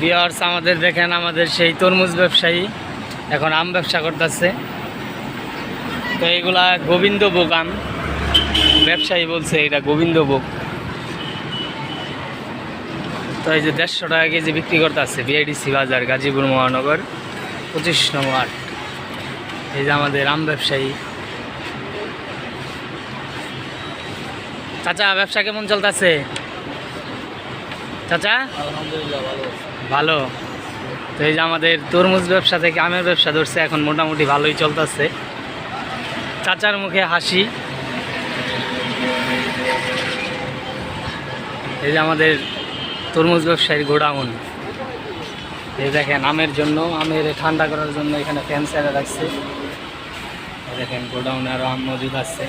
বিয়ার্স আমাদের দেখেন, আমাদের সেই তরমুজ ব্যবসায়ী এখন আম ব্যবসা করতেছে। তো এইগুলা গোবিন্দ গোবিন্দভোগ আম। ব্যবসায়ী বলছে এটা গোবিন্দ গোবিন্দভোগ। তো এই যে দেড়শো টাকা কেজি বিক্রি করতেছে বিআইডিসি বাজার, গাজীপুর মহানগর, পঁচিশ নম্বর আট এই যে আমাদের আম ব্যবসায়ী। চাচা, ব্যবসা কেমন চলতেছে? চাচা? আলহামদুলিল্লাহ, ভালো ভালো। তো এই যে আমাদের তরমুজ ব্যবসা থেকে আমের ব্যবসা ধরছে, এখন মোটামুটি ভালোই চলতেছে। চাচার মুখে হাসি। এই যে আমাদের তরমুজ ব্যবসায়ীর গোডাউন। এই দেখেন, আমের জন্য, আমের ঠান্ডা করার জন্য এখানে ফ্যান সাইডে রাখছে। দেখেন, গোডাউনে আরও আম মজুদ আছে।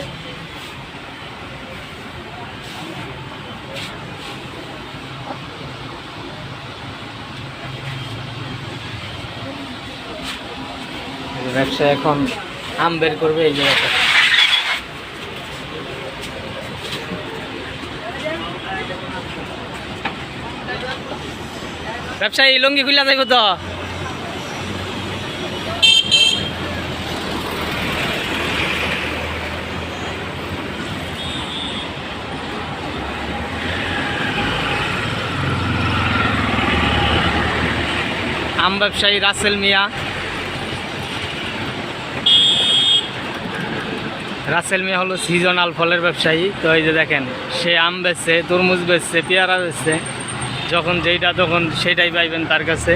ব্যবসা এখন আম বের করবে এই জায়গাটা ব্যবসায়ী, লঙ্গি খুলে যাইব তো? আম ব্যবসায়ী রাসেল মিয়া। রাসেল মিয়া হলো সিজনাল ফলের ব্যবসায়ী। তো এই যে দেখেন, সে আম বেচছে, তরমুজ বেচছে, পেয়ারা বেচছে। যখন যেইটা তখন সেটাই পাইবেন তার কাছে।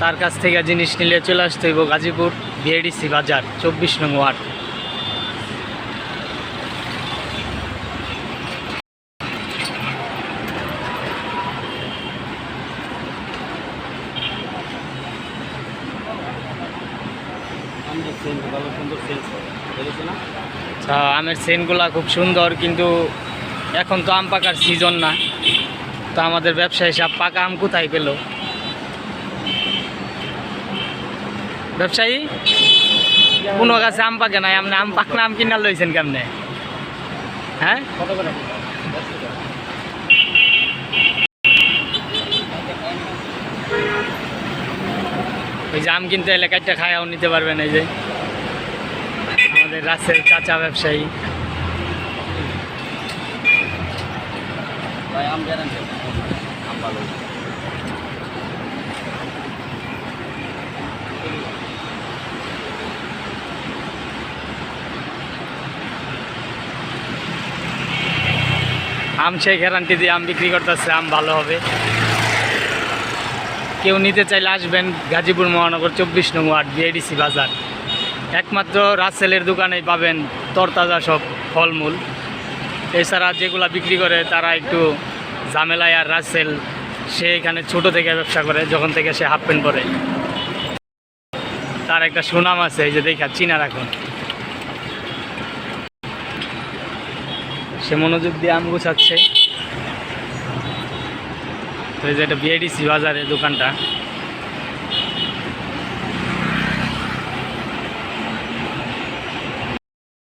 তার কাছ থেকে জিনিস নিলে চলে আসতে হইব গাজীপুর বিএডিসি বাজার, চব্বিশ নং ওয়ার্ড। ভালো সুন্দর না? আমের সেনগুলা খুব সুন্দর, কিন্তু এখন তো আম পাকার সিজন না। তো আমাদের ব্যবসা হিসাব পাকা আম কোথায় পেল? ব্যবসায়ী, কোনো গাছে আম পাকে নাই, আপনি আম পাকনা আম কিনা লইছেন কেমনে? হ্যাঁ? ওই যে আম কিনতে এলে কাইটটা খায়াও নিতে পারবেন, এই যে। আমাদের রাসেল কাঁচা ব্যবসায়ী। আম সেই গ্যারান্টি দিয়ে আম বিক্রি করতেছে আম ভালো হবে। কেউ নিতে চাইলে আসবেন গাজীপুর মহানগর চব্বিশ নং ওয়ার্ড বিআইডিসি বাজার। একমাত্র রাসেলের দোকানেই পাবেন তরতাজা সব ফলমূল। এছাড়া যেগুলা বিক্রি করে তারা একটু ঝামেলায় আর রাসেল, সে এখানে ছোট থেকে ব্যবসা করে, যখন থেকে সে হাফ প্যান্ট পরে। তার একটা সুনাম আছে যে দেখা চিনা রাখুন সে মনোযোগ দিয়ে আম গুছাচ্ছে। তো এই যে এটা বিআইডিসি বাজারে দোকানটা।